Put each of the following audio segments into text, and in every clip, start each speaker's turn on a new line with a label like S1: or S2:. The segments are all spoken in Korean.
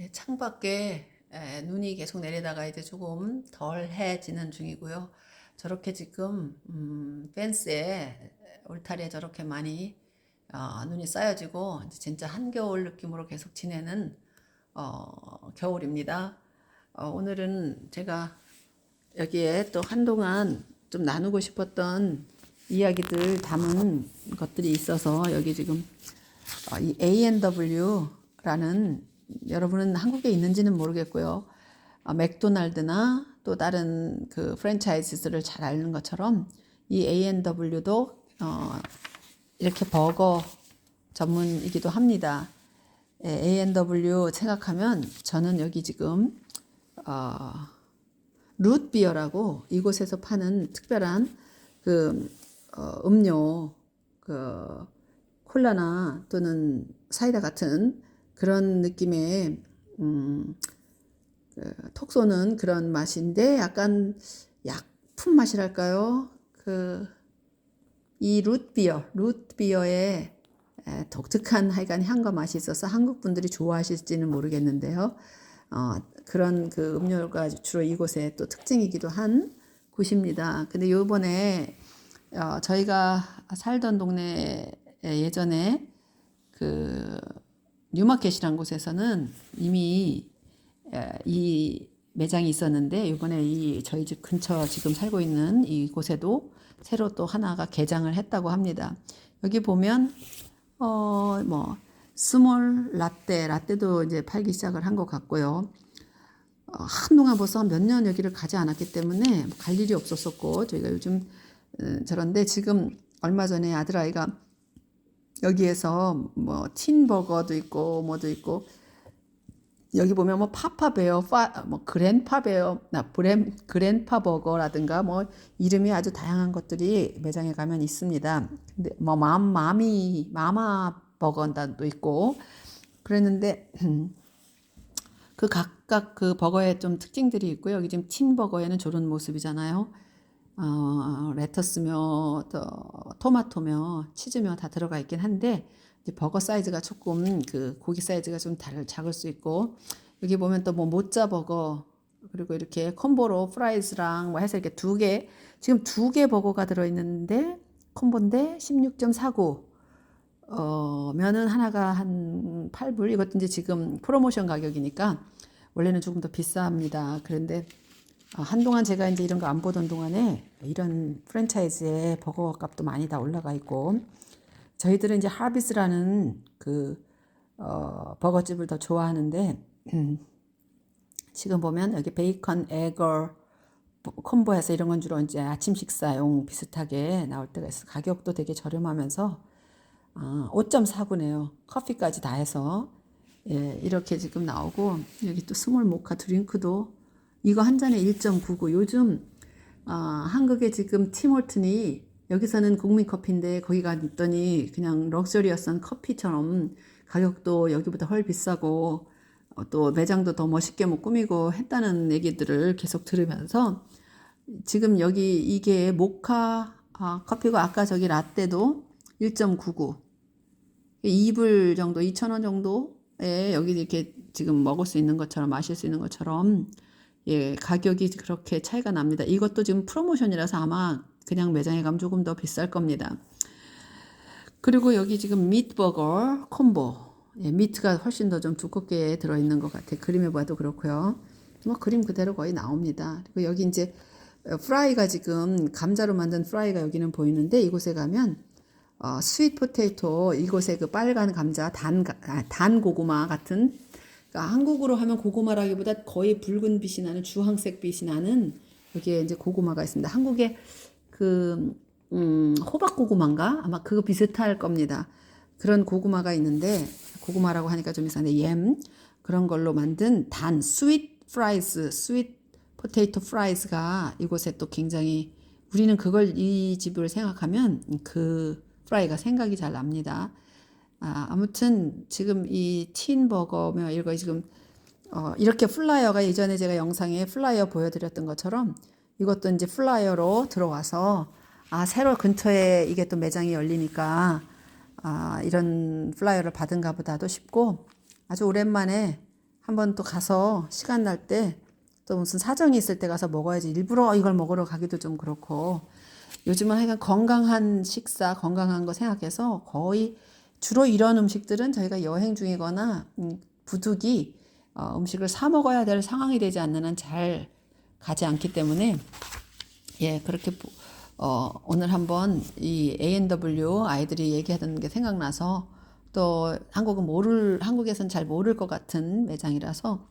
S1: 예, 창밖에 에, 눈이 계속 내리다가 이제 조금 덜해지는 중이고요. 저렇게 지금 음, 펜스에 울타리에 저렇게 많이 어, 눈이 쌓여지고 진짜 한겨울 느낌으로 계속 지내는 어, 겨울입니다. 어, 오늘은 제가 여기에 또 한동안 좀 나누고 싶었던 이야기들 담은 것들이 있어서 여기 지금 어, 이 A&W라는 여러분은 한국에 있는지는 모르겠고요. 어, 맥도날드나 또 다른 그 프랜차이즈들을 잘 아는 것처럼 이 A&W도 어, 이렇게 버거 전문이기도 합니다. 예, A&W 생각하면 저는 여기 지금 어, 룻비어라고 이곳에서 파는 특별한 그 어, 음료 그 콜라나 또는 사이다 같은 그런 느낌의 음, 그, 톡 쏘는 그런 맛인데 약간 약품 맛이랄까요? 그 이 룻비어, 에, 독특한 하여간 향과 맛이 있어서 한국 분들이 좋아하실지는 모르겠는데요. 어, 그런 그 음료가 주로 이곳의 또 특징이기도 한 곳입니다. 근데 요번에 어, 저희가 살던 동네 예전에 그 뉴마켓이란 곳에서는 이미 에, 이 매장이 있었는데 이번에 이 저희 집 근처 지금 살고 있는 이곳에도 새로 또 하나가 개장을 했다고 합니다. 여기 보면 어 뭐 스몰 라떼 라떼도 이제 팔기 시작을 한 것 같고요. 어, 한동안 벌써 몇 년 여기를 가지 않았기 때문에 갈 일이 없었었고 저희가 요즘 어, 저런데 지금 얼마 전에 아들아이가 여기에서 뭐 틴버거도 있고 뭐도 있고 여기 보면 뭐 파파베어, 파, 뭐 그랜파베어, 나 브랜 그랜파버거라든가 뭐 이름이 아주 다양한 것들이 매장에 가면 있습니다. 근데 뭐 맘, 마미, 마마 버거도 있고 그랬는데 그 각각 그 버거에 좀 특징들이 있고요. 여기 지금 틴버거에는 저런 모습이잖아요. 어, 레터스며 또 토마토며 치즈며 다 들어가 있긴 한데 이제 버거 사이즈가 조금 그 고기 사이즈가 좀 다를 작을 수 있고 여기 보면 또 뭐 모짜 버거 그리고 이렇게 콤보로 프라이즈랑 뭐 해서 이렇게 두 개 지금 두 개 버거가 들어 있는데 콤보인데 16.49 어, 면은 하나가 한 8불 이것도 이제 지금 프로모션 가격이니까 원래는 조금 더 비쌉니다. 그런데 어, 한동안 제가 이제 이런 거 안 보던 동안에 이런 프랜차이즈의 버거 값도 많이 다 올라가 있고 저희들은 이제 하비스라는 그 어, 버거집을 더 좋아하는데 지금 보면 여기 베이컨 에거 콤보해서 이런 건 주로 이제 아침 식사용 비슷하게 나올 때가 있어 가격도 되게 저렴하면서 아, 5.49네요. 커피까지 다 해서 예, 이렇게 지금 나오고 여기 또 스몰 모카 드링크도 이거 한 잔에 1.99 요즘 아, 한국에 지금 티몰튼이 여기서는 국민 커피인데 거기 갔더니 그냥 럭셔리어스한 커피처럼 가격도 여기보다 훨 비싸고 어, 또 매장도 더 멋있게 뭐 꾸미고 했다는 얘기들을 계속 들으면서 지금 여기 이게 모카 아, 커피고 아까 저기 라떼도 1.99 2불 정도 2,000원 정도에 여기 이렇게 지금 먹을 수 있는 것처럼 마실 수 있는 것처럼 예, 가격이 그렇게 차이가 납니다. 이것도 지금 프로모션이라서 아마 그냥 매장에 가면 조금 더 비쌀 겁니다. 그리고 여기 지금 미트버거 콤보. 예, 미트가 훨씬 더 좀 두껍게 들어있는 것 같아요. 그림에 봐도 그렇고요. 뭐 그림 그대로 거의 나옵니다. 그리고 여기 이제 프라이가 지금 감자로 만든 프라이가 여기는 보이는데 이곳에 가면 어, 스윗 포테이토 이곳에 그 빨간 감자 단, 아, 단 고구마 같은 그러니까 한국으로 하면 고구마라기보다 거의 붉은 빛이 나는 주황색 빛이 나는 여기에 이제 고구마가 있습니다. 한국에 그 음, 호박 고구마인가 아마 그거 비슷할 겁니다. 그런 고구마가 있는데 고구마라고 하니까 좀 이상한데 鹽 그런 걸로 만든 단 스윗 프라이스 스윗 포테이토 프라이스가 이곳에 또 굉장히 우리는 그걸 이 집을 생각하면 그 프라이가 생각이 잘 납니다. 아, 아무튼 지금 이 틴버거며 이거 지금 어, 이렇게 플라이어가 예전에 제가 영상에 플라이어 보여드렸던 것처럼 이것도 이제 플라이어로 들어와서 아 새로 근처에 이게 또 매장이 열리니까 아 이런 플라이어를 받은가 보다도 싶고 아주 오랜만에 한번 또 가서 시간 날 때 또 무슨 사정이 있을 때 가서 먹어야지. 일부러 이걸 먹으러 가기도 좀 그렇고. 요즘은 하여간 건강한 식사, 건강한 거 생각해서 거의 주로 이런 음식들은 저희가 여행 중이거나 음, 부득이 어, 음식을 사 먹어야 될 상황이 되지 않는 한 잘 가지 않기 때문에 예 그렇게 보- 어, 오늘 한번 이 A&W 아이들이 얘기하던 게 생각나서 또 한국은 모를 한국에선 잘 모를 것 같은 매장이라서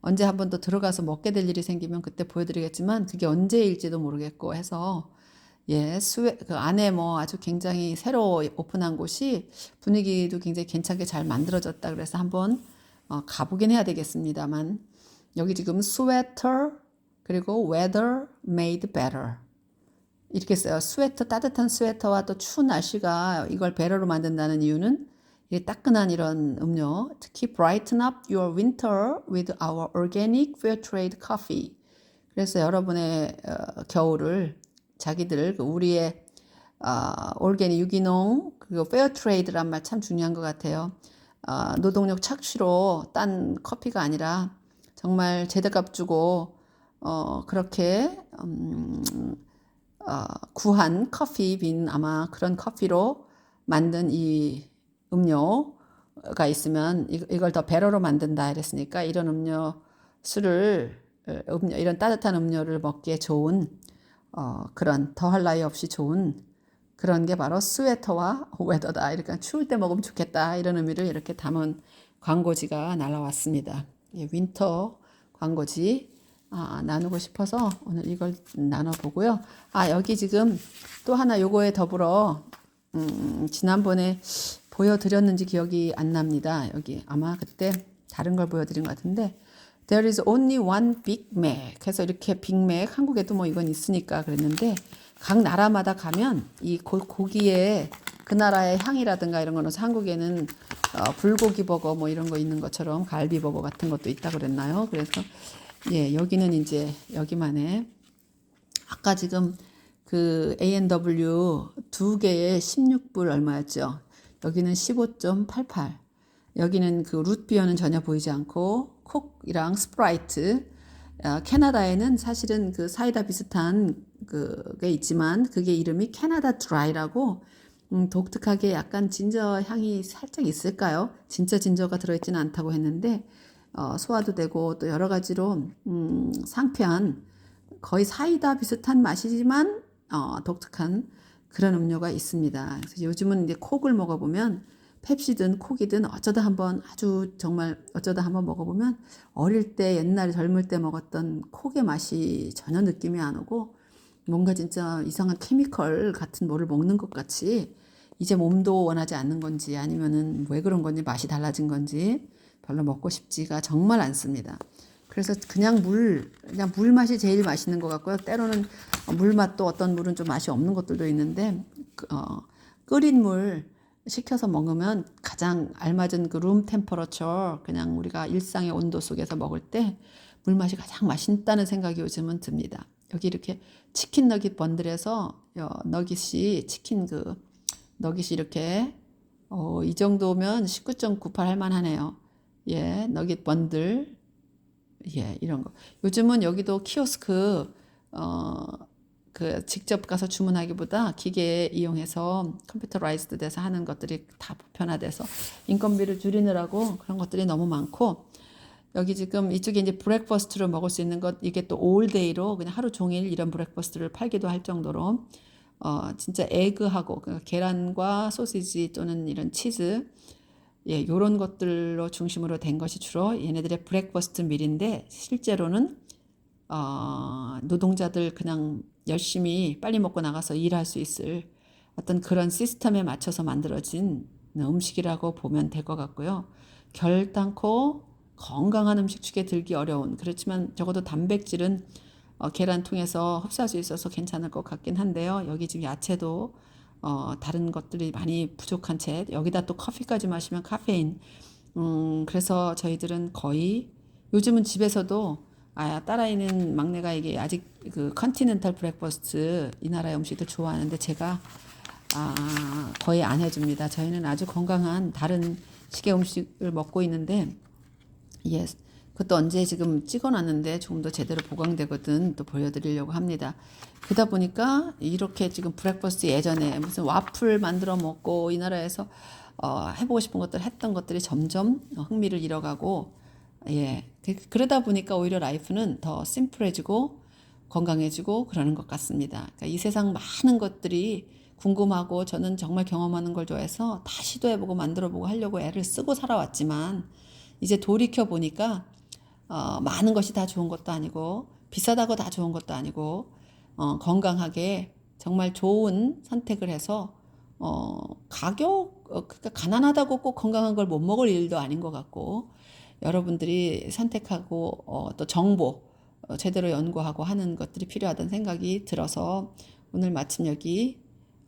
S1: 언제 한번 또 들어가서 먹게 될 일이 생기면 그때 보여드리겠지만 그게 언제일지도 모르겠고 해서 예, 스웨, 그 안에 뭐 아주 굉장히 새로 오픈한 곳이 분위기도 굉장히 괜찮게 잘 만들어졌다 그래서 한번 어, 가보긴 해야 되겠습니다만 여기 지금 스웨터 그리고 weather made better 이렇게 써요. 스웨터 따뜻한 스웨터와 또 추운 날씨가 이걸 배러로 만든다는 이유는 이 따끈한 이런 음료, 특히 brighten up your winter with our organic fair trade coffee. 그래서 여러분의 어, 겨울을 자기들 그 우리의 아, 올게닉 유기농 그리고 페어 트레이드란 말 참 중요한 것 같아요. 아, 노동력 착취로 딴 커피가 아니라 정말 제대값 주고 어, 그렇게 음, 어, 구한 커피 빈 아마 그런 커피로 만든 이 음료가 있으면 이, 이걸 더 배러로 만든다 이랬으니까 이런 음료 술을 어, 음료 이런 따뜻한 음료를 먹기에 좋은 어, 그런 더할 나위 없이 좋은 그런 게 바로 스웨터와 웨더다. 이렇게 추울 때 먹으면 좋겠다. 이런 의미를 이렇게 담은 광고지가 날아왔습니다. 예, 윈터 광고지 아, 나누고 싶어서 오늘 이걸 나눠보고요. 아, 여기 지금 또 하나 요거에 더불어 음, 지난번에 보여드렸는지 기억이 안 납니다. 여기 아마 그때 다른 걸 보여드린 것 같은데 There is only one Big Mac. 그래서 이렇게 빅맥 한국에도 뭐 이건 있으니까 그랬는데 각 나라마다 가면 이 고, 고기의 그 나라의 향이라든가 이런 거는 한국에는 어, 불고기 버거 뭐 이런 거 있는 것처럼 갈비 버거 같은 것도 있다 그랬나요? 그래서 예 여기는 이제 여기만의 아까 지금 그 A&W 두 개에 16불 얼마였죠? 여기는 15.88. 여기는 그 룻비어는 전혀 보이지 않고 콕이랑 스프라이트. 아, 캐나다에는 사실은 그 사이다 비슷한 그게 있지만 그게 이름이 캐나다 드라이라고 음, 독특하게 약간 진저 향이 살짝 있을까요? 진짜 진저가 들어있지는 않다고 했는데 어, 소화도 되고 또 여러 가지로 음, 상쾌한 거의 사이다 비슷한 맛이지만 어, 독특한 그런 음료가 있습니다. 그래서 요즘은 이제 콕을 먹어보면 펩시든 콕이든 어쩌다 한번 아주 정말 어쩌다 한번 먹어보면 어릴 때 옛날 젊을 때 먹었던 콕의 맛이 전혀 느낌이 안 오고 뭔가 진짜 이상한 케미컬 같은 뭐를 먹는 것 같이 이제 몸도 원하지 않는 건지 아니면은 왜 그런 건지 맛이 달라진 건지 별로 먹고 싶지가 정말 않습니다. 그래서 그냥 물, 그냥 물 맛이 제일 맛있는 것 같고요. 때로는 물 맛도 어떤 물은 좀 맛이 없는 것들도 있는데, 그, 어, 끓인 물 식혀서 먹으면 가장 알맞은 그 룸 템퍼러처, 그냥 우리가 일상의 온도 속에서 먹을 때 물 맛이 가장 맛있다는 생각이 요즘은 듭니다. 여기 이렇게 치킨 너깃 번들에서 어, 너깃이 치킨 그 너깃이 이렇게 어, 이 정도면 19.98 할만하네요. 예, 너깃 번들 예, 이런 거. 요즘은 여기도 키오스크, 어, 그, 직접 가서 주문하기보다 기계 이용해서 컴퓨터라이즈드 돼서 하는 것들이 다 보편화돼서 인건비를 줄이느라고 그런 것들이 너무 많고, 여기 지금 이쪽에 이제 브렉퍼스트로 먹을 수 있는 것, 이게 또 올데이로 그냥 하루 종일 이런 브렉퍼스트를 팔기도 할 정도로, 어, 진짜 에그하고, 그 계란과 소시지 또는 이런 치즈, 예, 요런 것들로 중심으로 된 것이 주로 얘네들의 브렉퍼스트 밀인데 실제로는 어, 노동자들 그냥 열심히 빨리 먹고 나가서 일할 수 있을 어떤 그런 시스템에 맞춰서 만들어진 음식이라고 보면 될 것 같고요. 결단코 건강한 음식 축에 들기 어려운 그렇지만 적어도 단백질은 어, 계란 통해서 흡수할 수 있어서 괜찮을 것 같긴 한데요. 여기 지금 야채도 어, 다른 것들이 많이 부족한 채 여기다 또 커피까지 마시면 카페인. 음, 그래서 저희들은 거의 요즘은 집에서도 아, 딸아이는 막내가 이게 아직 그 컨티넨탈 브렉퍼스트 이 나라의 음식도 좋아하는데 제가 아, 거의 안 해줍니다. 저희는 아주 건강한 다른 식의 음식을 먹고 있는데 예. 그것도 언제 지금 찍어놨는데 조금 더 제대로 보강되거든 또 보여드리려고 합니다. 그러다 보니까 이렇게 지금 브렉퍼스트 예전에 무슨 와플 만들어 먹고 이 나라에서 어, 해보고 싶은 것들 했던 것들이 점점 흥미를 잃어가고 예 그- 그러다 보니까 오히려 라이프는 더 심플해지고 건강해지고 그러는 것 같습니다. 그러니까 이 세상 많은 것들이 궁금하고 저는 정말 경험하는 걸 좋아해서 다 시도해보고 만들어보고 하려고 애를 쓰고 살아왔지만 이제 돌이켜 보니까 어, 많은 것이 다 좋은 것도 아니고 비싸다고 다 좋은 것도 아니고 어, 건강하게 정말 좋은 선택을 해서 어, 가격 어, 그러니까 가난하다고 꼭 건강한 걸 못 먹을 일도 아닌 것 같고 여러분들이 선택하고 어, 또 정보 어, 제대로 연구하고 하는 것들이 필요하다는 생각이 들어서 오늘 마침 여기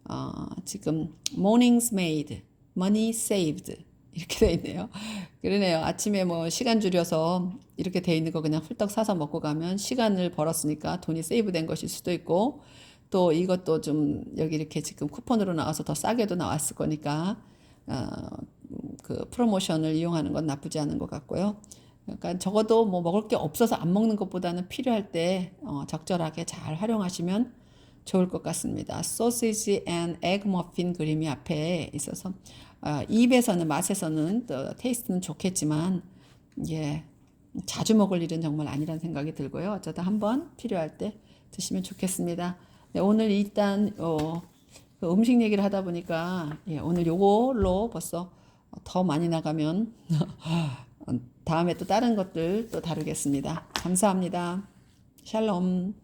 S1: 어, 지금 mornings made, money saved 이렇게 돼 있네요. 그러네요. 아침에 뭐 시간 줄여서 이렇게 돼 있는 거 그냥 훌떡 사서 먹고 가면 시간을 벌었으니까 돈이 세이브된 것일 수도 있고 또 이것도 좀 여기 이렇게 지금 쿠폰으로 나와서 더 싸게도 나왔을 거니까 어, 그 프로모션을 이용하는 건 나쁘지 않은 것 같고요. 그러니까 적어도 뭐 먹을 게 없어서 안 먹는 것보다는 필요할 때 어, 적절하게 잘 활용하시면 좋을 것 같습니다. 소시지 앤 에그 머핀 그림이 앞에 있어서 어, 입에서는 맛에서는 또 테이스트는 좋겠지만 예 자주 먹을 일은 정말 아니라는 생각이 들고요. 어쩌다 한번 필요할 때 드시면 좋겠습니다. 네, 오늘 일단 어, 그 음식 얘기를 하다 보니까 예, 오늘 요걸로 벌써 더 많이 나가면 다음에 또 다른 것들 또 다루겠습니다. 감사합니다. 샬롬.